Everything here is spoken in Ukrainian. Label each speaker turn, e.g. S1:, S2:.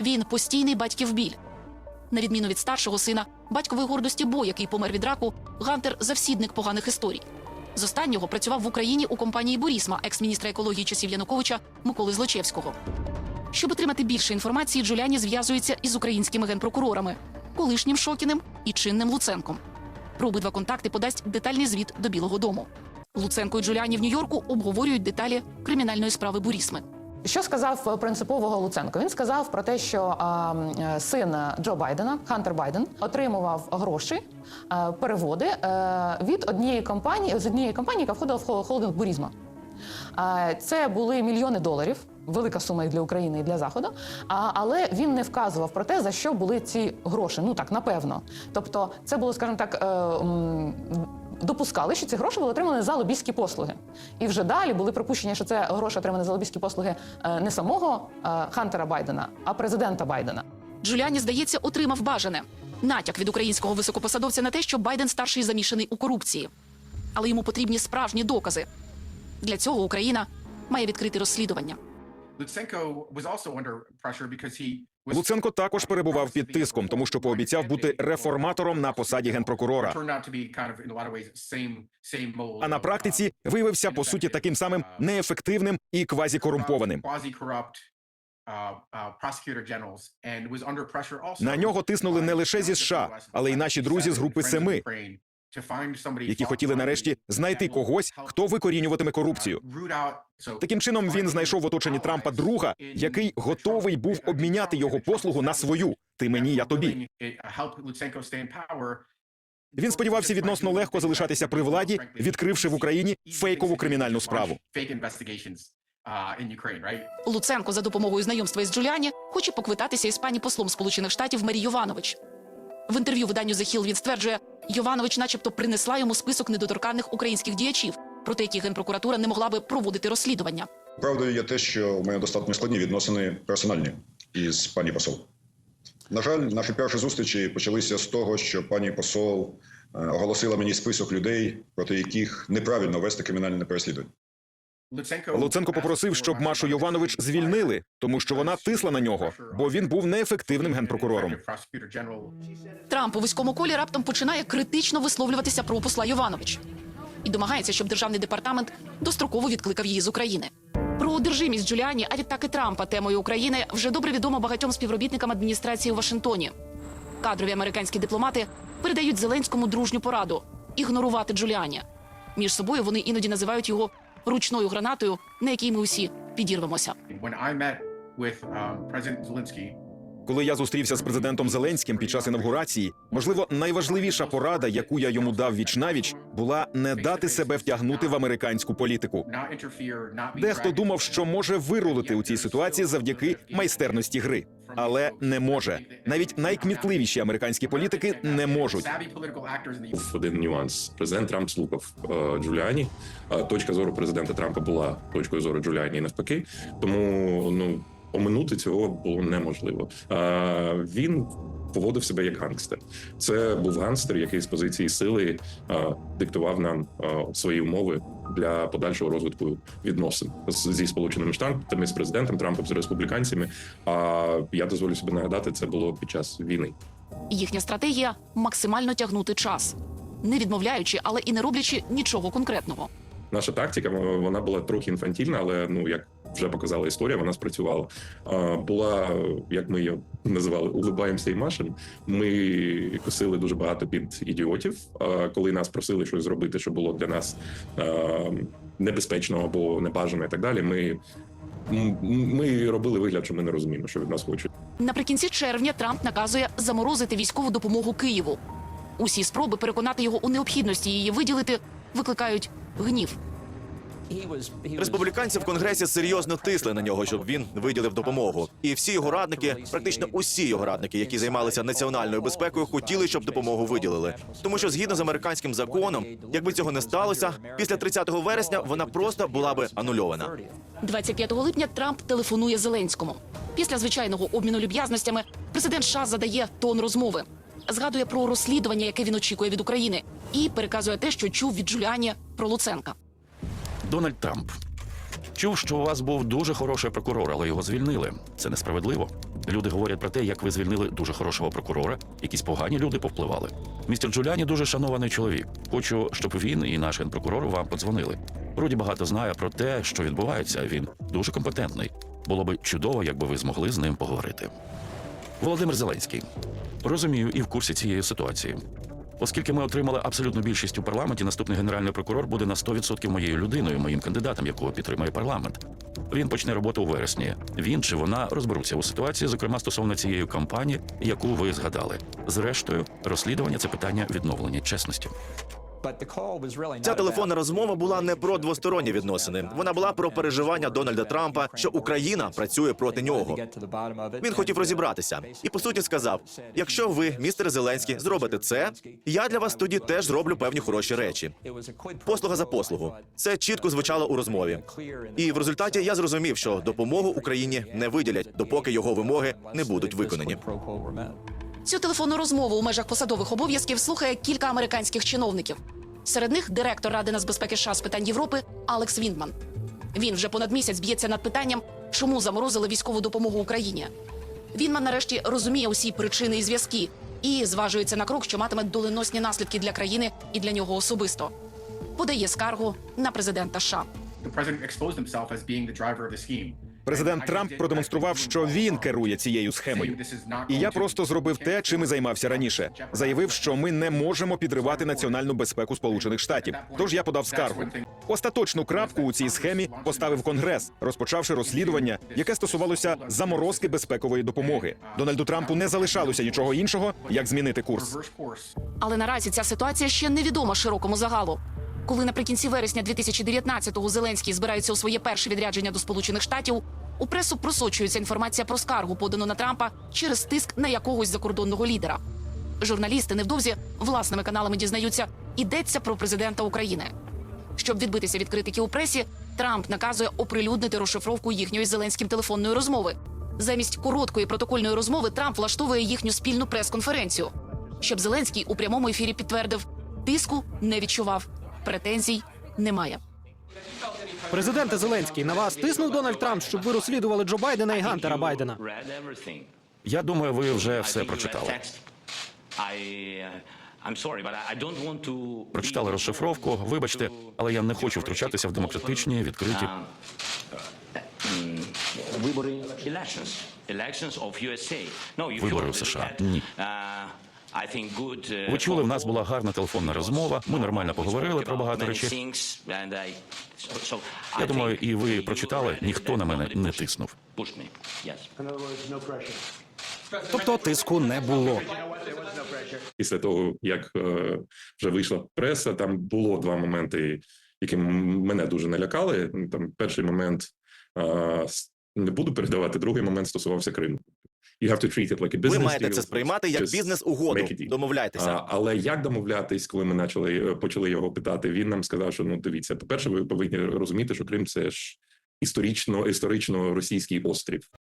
S1: Він постійний батьків біль. На відміну від старшого сина, батькової гордості Бо, який помер від раку, Гантер завсідник поганих історій. З останнього працював в Україні у компанії Бурісма, екс-міністра екології часів Януковича Миколи Злочевського. Щоб отримати більше інформації, Джуляні зв'язується із українськими генпрокурорами, колишнім Шокіним і чинним Луценком. Про обидва контакти подасть детальний звіт до Білого Дому. Луценко і Джуляні в Нью-Йорку обговорюють деталі кримінальної справи Бурісми.
S2: Що сказав е, принципового Луценко? Він сказав про те, що е, син Джо Байдена, Хантер Байден, отримував гроші, е, переводи е, від однієї компанії з однієї компанії, яка входила в хол- холдинг Бурізма. Е, Це були мільйони доларів. Велика сума і для України і для заходу, а, але він не вказував про те, за що були ці гроші. Ну так напевно. Тобто, це було, скажімо так, е, допускали, що ці гроші були отримані за лобістські послуги. І вже далі були припущення, що це гроші отримані за лобістські послуги е, не самого е, Хантера Байдена, а президента Байдена.
S1: Джуліані, здається, отримав бажане натяк від українського високопосадовця на те, що Байден старший замішаний у корупції. Але йому потрібні справжні докази. Для цього Україна має відкрити розслідування.
S3: Луценко також перебував під тиском, тому що пообіцяв бути реформатором на посаді генпрокурора. А на практиці виявився по суті таким самим неефективним і квазікорумпованим.
S4: uh, uh.
S3: На нього тиснули не лише зі США, але й наші друзі з групи Семи, які хотіли нарешті знайти когось, хто викорінюватиме корупцію. Таким чином він знайшов в оточенні Трампа друга, який готовий був обміняти його послугу на свою. Ти мені, я тобі. Він сподівався відносно легко залишатися при владі, відкривши в Україні фейкову кримінальну справу.
S1: Луценко за допомогою знайомства із Джуліані хоче поквитатися із пані послом Сполучених Штатів Мері Йованович. В інтерв'ю виданню The Hill він стверджує, Йованович, начебто, принесла йому список недоторканних українських діячів, проти яких генпрокуратура не могла би проводити розслідування.
S5: Правдою є те, що у мене достатньо складні відносини персональні із пані посол. На жаль, наші перші зустрічі почалися з того, що пані посол е, оголосила мені список людей, проти яких неправильно вести кримінальне переслідування.
S3: Луценко попросив, щоб Машу Йованович звільнили, тому що вона тисла на нього, бо він був неефективним генпрокурором.
S1: Трамп у вузькому колі раптом починає критично висловлюватися про посла Йованович і домагається, щоб державний департамент достроково відкликав її з України. Про одержимість Джуліані, а відтак і Трампа темою України вже добре відомо багатьом співробітникам адміністрації у Вашингтоні. Кадрові американські дипломати передають Зеленському дружню пораду ігнорувати Джуліані. Між собою вони іноді називають його ручною гранатою, на якій ми усі підірвемося.
S4: Zelensky,
S3: Коли я зустрівся з президентом Зеленським під час інавгурації, можливо, найважливіша порада, яку я йому дав віч навіч, була не дати себе втягнути в американську політику. Дехто думав, що може вирулити у цій ситуації завдяки майстерності гри, але не може. Навіть найкмітливіші американські політики не можуть.
S6: Один нюанс. Президент Трамп слухав е, Джуліані. Е, точка зору президента Трампа була точкою зору Джуліані навпаки. Тому ну оминути цього було неможливо. Е, він поводив себе як гангстер. Це був гангстер, який з позиції сили диктував нам свої умови для подальшого розвитку відносин зі сполученими штатами з президентом Трампом з республіканцями. А я дозволю собі нагадати, це було під час війни.
S1: Їхня стратегія максимально тягнути час, не відмовляючи, але і не роблячи нічого конкретного.
S6: Наша тактика вона була трохи інфантільна, але ну як вже показала історія, вона спрацювала. Була, як ми її називали, улибаємося і машем. Ми косили дуже багато під ідіотів. Коли нас просили щось зробити, що було для нас небезпечно або небажано, і так далі. Ми, ми робили вигляд, що ми не розуміємо, що від нас хочуть.
S1: Наприкінці червня Трамп наказує заморозити військову допомогу Києву. Усі спроби переконати його у необхідності її виділити викликають гнів.
S7: Республіканці в конгресі серйозно тисли на нього, щоб він виділив допомогу. І всі його радники, практично усі його радники, які займалися національною безпекою, хотіли, щоб допомогу виділили. Тому що згідно з американським законом, якби цього не сталося, після 30 вересня вона просто була би анульована.
S1: 25 липня Трамп телефонує Зеленському. Після звичайного обміну люб'язностями президент США задає тон розмови, згадує про розслідування, яке він очікує від України, і переказує те, що чув від Джуліані про Луценка.
S8: Дональд Трамп. Чув, що у вас був дуже хороший прокурор, але його звільнили. Це несправедливо. Люди говорять про те, як ви звільнили дуже хорошого прокурора. Якісь погані люди повпливали. Містер Джуляні дуже шанований чоловік. Хочу, щоб він і наш генпрокурор вам подзвонили. Руді багато знає про те, що відбувається. Він дуже компетентний. Було би чудово, якби ви змогли з ним поговорити. Володимир Зеленський. Розумію і в курсі цієї ситуації. Оскільки ми отримали абсолютну більшість у парламенті, наступний генеральний прокурор буде на 100% моєю людиною, моїм кандидатом, якого підтримує парламент. Він почне роботу у вересні. Він чи вона розберуться у ситуації, зокрема стосовно цієї кампанії, яку ви згадали. Зрештою, розслідування це питання відновлення чесності.
S7: Ця телефонна розмова була не про двосторонні відносини. Вона була про переживання Дональда Трампа, що Україна працює проти нього. Він хотів розібратися і по суті сказав: якщо ви, містер Зеленський, зробите це, я для вас тоді теж зроблю певні хороші речі. Послуга за послугу. Це чітко звучало у розмові. І в результаті я зрозумів, що допомогу Україні не виділять, допоки його вимоги не будуть виконані.
S1: Цю телефонну розмову у межах посадових обов'язків слухає кілька американських чиновників. Серед них директор Ради нацбезпеки США з питань Європи Алекс Віндман. Він вже понад місяць б'ється над питанням, чому заморозили військову допомогу Україні. Вінман нарешті розуміє усі причини і зв'язки і зважується на крок, що матиме доленосні наслідки для країни і для нього особисто. Подає скаргу на президента США.
S3: Президент Трамп продемонстрував, що він керує цією схемою. І я просто зробив те, чим і займався раніше. Заявив, що ми не можемо підривати національну безпеку Сполучених Штатів. Тож я подав скаргу. Остаточну крапку у цій схемі поставив Конгрес, розпочавши розслідування, яке стосувалося заморозки безпекової допомоги. Дональду Трампу не залишалося нічого іншого, як змінити курс.
S1: Але наразі ця ситуація ще невідома широкому загалу. Коли наприкінці вересня 2019-го Зеленський збирається у своє перше відрядження до Сполучених Штатів, у пресу просочується інформація про скаргу, подану на Трампа через тиск на якогось закордонного лідера. Журналісти невдовзі власними каналами дізнаються, йдеться про президента України. Щоб відбитися від критики у пресі, Трамп наказує оприлюднити розшифровку їхньої з Зеленським телефонної розмови. Замість короткої протокольної розмови Трамп влаштовує їхню спільну прес-конференцію, щоб Зеленський у прямому ефірі підтвердив, тиску не відчував, претензій немає.
S9: Президенте Зеленський, на вас тиснув Дональд Трамп, щоб ви розслідували Джо Байдена і Гантера Байдена.
S8: Я думаю, ви вже все прочитали. Прочитали розшифровку. Вибачте, але я не хочу втручатися в демократичні, відкриті.
S10: Вибори
S8: Вибори в США. Ні.
S10: Uh,
S8: Ви чули, в нас була гарна телефонна розмова. Ми нормально поговорили про багато речей. Я думаю, і ви прочитали. Ніхто на мене не тиснув.
S9: Тобто тиску не було.
S6: Після того, як е, вже вийшла преса, там було два моменти, які мене дуже налякали. Там перший момент е, не буду передавати, другий момент стосувався Криму. You have to treat it like a business
S7: Ви маєте це сприймати як
S6: a deal.
S7: Домовляйтеся.
S6: Але як домовлятись, коли ми почали почали його питати? Він нам сказав, що ну дивіться, по перше, ви повинні розуміти, що Крим це ж історично історично російський острів.